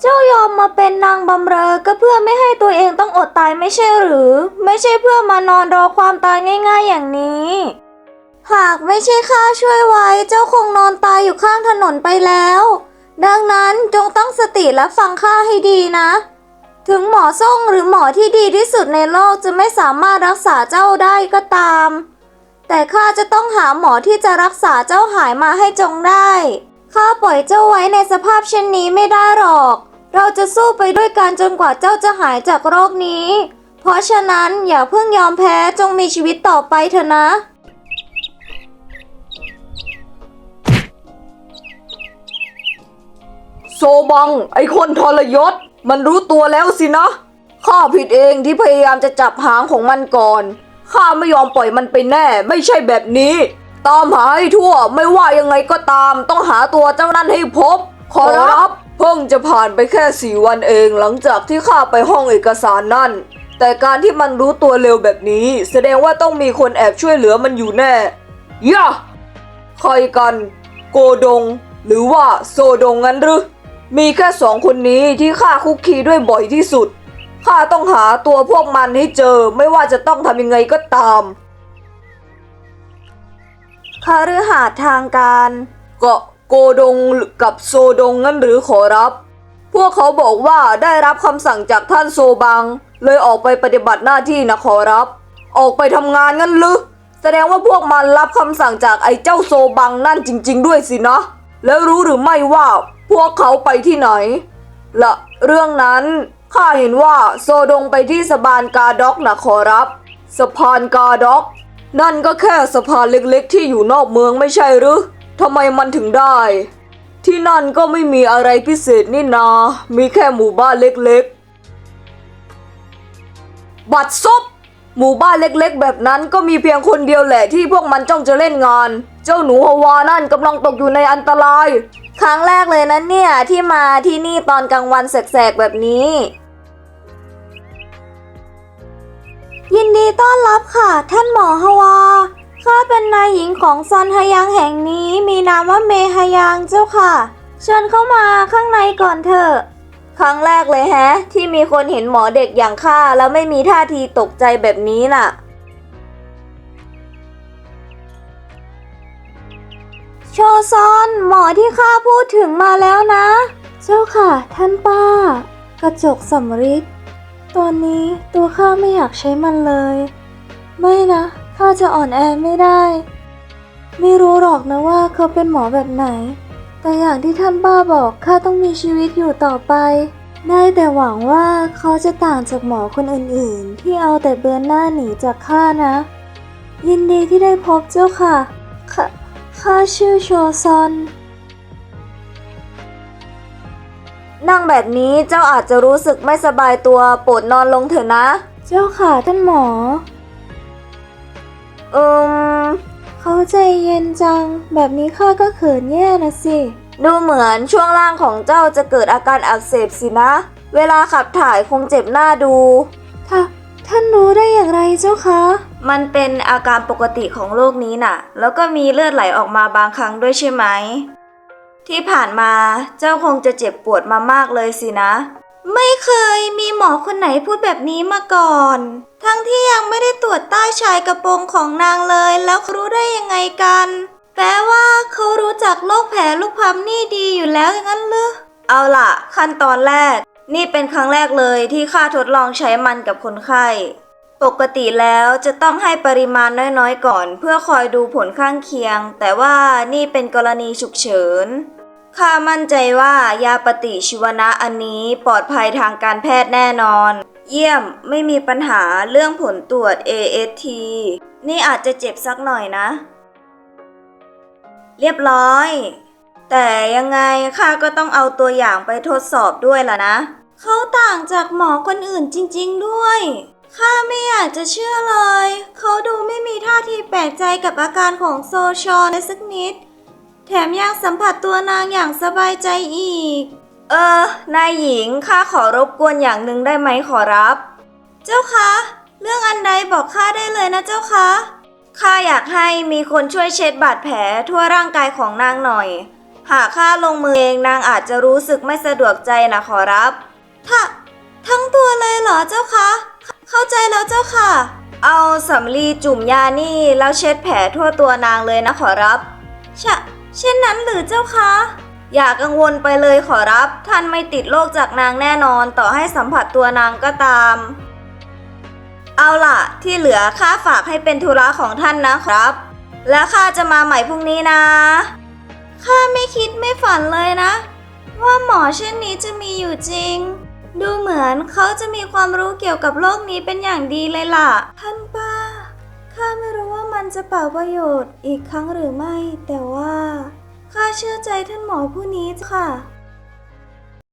เจ้ายอมมาเป็นนางบำเรอก็เพื่อไม่ให้ตัวเองต้องอดตายไม่ใช่หรือ ไม่ใช่เพื่อมานอนรอความตายง่ายๆอย่างนี้ หากไม่ใช่ข้าช่วยไว้ เจ้าคงนอนตายอยู่ข้างถนนไปแล้ว ดังนั้นจงตั้งสติและฟังข้าให้ดีนะ ถึงหมอส่งหรือหมอที่ดีที่สุดในโลกจะไม่สามารถรักษาเจ้าได้ก็ตาม แต่ข้าจะต้องหาหมอที่จะรักษาเจ้าหายมาให้จงได้ ข้าปล่อยเจ้าไว้ในสภาพเช่นนี้ไม่ได้หรอก เราจะสู้ไปด้วยกันจนกว่าเจ้าจะหายจากโรคนี้ เพราะฉะนั้นอย่าเพิ่งยอมแพ้จงมีชีวิตต่อไปเถอะนะ โซบัง ไอคนทรยศ มันรู้ตัวแล้วสินะ ข้าผิดเองที่พยายามจะจับหางของมันก่อน ข้าไม่ยอมปล่อยมันไปแน่ ไม่ใช่แบบนี้ ตามหาให้ทั่วไม่ว่ายังไงก็ตาม ต้องหาตัวเจ้านั่นให้พบ ขอรับ เพิ่งจะผ่านไปแค่สี่วันเองหลังจากที่ข้าไปห้องเอกสารนั่น แต่การที่มันรู้ตัวเร็วแบบนี้ แสดงว่าต้องมีคนแอบช่วยเหลือมันอยู่แน่ย่าใครกัน โกดง หรือว่าโซดงงั้นหรือมีแค่สองคนนี้ที่ข้าคุกคีด้วยบ่อยที่สุดข้าต้องหาตัวพวกมันให้เจอไม่ว่าจะต้องทำยังไงก็ตาม คาฤหาสทางการก็โกดงกับโซดงงั้นหรือขอรับ พวกเขาบอกว่าได้รับคำสั่งจากท่านโซบัง เลยออกไปปฏิบัติหน้าที่นะขอรับ ออกไปทำงานงั้นหรือแสดงว่าพวกมันรับคำสั่งจากไอ้เจ้าโซบังนั่นจริง ๆ ด้วยสินะ แล้วรู้หรือไม่ว่าพวกเขาไปที่ไหนละเรื่องนั้นข้าเห็นว่าโซดงไปที่สะพานกาด็อกนะขอรับ สะพานกาด็อก นั่นก็แค่สะพานเล็กๆ ที่อยู่นอกเมืองไม่ใช่หรือทำไมมันถึงได้ ที่นั่นก็ไม่มีอะไรพิเศษนี่นา มีแค่หมู่บ้านเล็กๆ บัดซบหมู่บ้านเล็กๆ แบบนั้นก็มีเพียงคนเดียวแหละที่พวกมันจ้องจะเล่นงาน เจ้าหนูฮาวานั่นกำลังตกอยู่ในอันตราย ครั้งแรกเลยนะเนี่ยที่มาที่นี่ตอนกลางวันแสกๆแบบนี้ ดีต้อนรับค่ะ ท่านหมอฮาวา ข้าเป็นนายหญิงของซอนฮยังแห่งนี้มีนามว่าเมฮยังเจ้าค่ะ เชิญเข้ามาข้างในก่อนเถอะ ครั้งแรกเลยแฮะ ที่มีคนเห็นหมอเด็กอย่างข้าแล้วไม่มีท่าทีตกใจแบบนี้น่ะ โชซอนหมอที่ข้าพูดถึงมาแล้วนะ เจ้าค่ะ ท่านป้า กระจกสำริด ตอนนี้ตัวข้าไม่อยากใช้มันเลย ไม่นะ ข้าจะอ่อนแอไม่ได้ ไม่รู้หรอกนะว่าเขาเป็นหมอแบบไหน แต่อย่างที่ท่านป้าบอกข้าต้องมีชีวิตอยู่ต่อไป ได้แต่หวังว่าเขาจะต่างจากหมอคนอื่นๆ ที่เอาแต่เบือนหน้าหนีจากข้านะ ยินดีที่ได้พบเจ้าค่ะ ข้าข้าชื่อโชซอน นั่งแบบนี้เจ้าอาจจะรู้สึกไม่สบายตัวโปรดนอนลงเถอะนะ เจ้าค่ะท่านหมอ อืม เขาใจเย็นจัง แบบนี้ข้าก็เขินแย่นะสิ ดูเหมือนช่วงล่างของเจ้าจะเกิดอาการอักเสบสินะ เวลาขับถ่ายคงเจ็บหน้าดูท่าท่านรู้ได้อย่างไรเจ้าคะ มันเป็นอาการปกติของโรคนี้น่ะ แล้วก็มีเลือดไหลออกมาบางครั้งด้วยใช่ไหม ที่ผ่านมาเจ้าคงจะเจ็บปวดมามากเลยสินะ ไม่เคยมีหมอคนไหนพูดแบบนี้มาก่อน ทั้งที่ยังไม่ได้ตรวจใต้ชายกระโปรงของนางเลย แล้วเขารู้ได้ยังไงกัน แปลว่าเขารู้จักโรคแผลลูกพรำนี่ดีอยู่แล้วอย่างนั้นหรือเอาล่ะ ขั้นตอนแรก นี่เป็นครั้งแรกเลยที่ข้าทดลองใช้มันกับคนไข้ ปกติแล้วจะต้องให้ปริมาณน้อยๆ ก่อน เพื่อคอยดูผลข้างเคียง แต่ว่านี่เป็นกรณีฉุกเฉิน ข้ามั่นใจว่ายาปฏิชีวนะอันนี้ปลอดภัยทางการแพทย์แน่นอน เยี่ยมไม่มีปัญหาเรื่องผลตรวจ AST นี่อาจจะเจ็บสักหน่อยนะ เรียบร้อย แต่ยังไงข้าก็ต้องเอาตัวอย่างไปทดสอบด้วยล่ะนะ เขาต่างจากหมอคนอื่นจริง ๆ ด้วยข้าไม่อยากจะเชื่อเลย เขาดูไม่มีท่าทีแปลกใจกับอาการของโซชอนเลยสักนิด แถมยังสัมผัสตัวนางอย่างสบายใจอีก เออ นายหญิงข้าขอรบกวนอย่างหนึ่งได้ไหมขอรับ เจ้าคะ เรื่องอันใดบอกข้าได้เลยนะเจ้าคะข้าอยากให้มีคนช่วยเช็ดบาดแผลทั่วร่างกายของนางหน่อย หากข้าลงมือเองนางอาจจะรู้สึกไม่สะดวกใจนะขอรับถ้าทั้งตัวเลยเหรอเจ้าคะ เข้าใจแล้วเจ้าค่ะ เอาสำลีจุ่มยานี่แล้วเช็ดแผลทั่วตัวนางเลยนะขอรับชะ เช่นนั้นหรือเจ้าคะ อย่ากังวลไปเลยขอรับ ท่านไม่ติดโรคจากนางแน่นอนต่อให้สัมผัสตัวนางก็ตาม เอาล่ะ ที่เหลือข้าฝากให้เป็นธุระของท่านนะครับ และข้าจะมาใหม่พรุ่งนี้นะข้าไม่คิดไม่ฝันเลยนะ ว่าหมอเช่นนี้จะมีอยู่จริง ดูเหมือนเขาจะมีความรู้เกี่ยวกับโรคนี้เป็นอย่างดีเลยล่ะ ท่านป้า ข้าไม่รู้ว่ามันจะเป่าประโยชน์อีกครั้งหรือไม่ แต่ว่าข้าเชื่อใจท่านหมอผู้นี้ค่ะ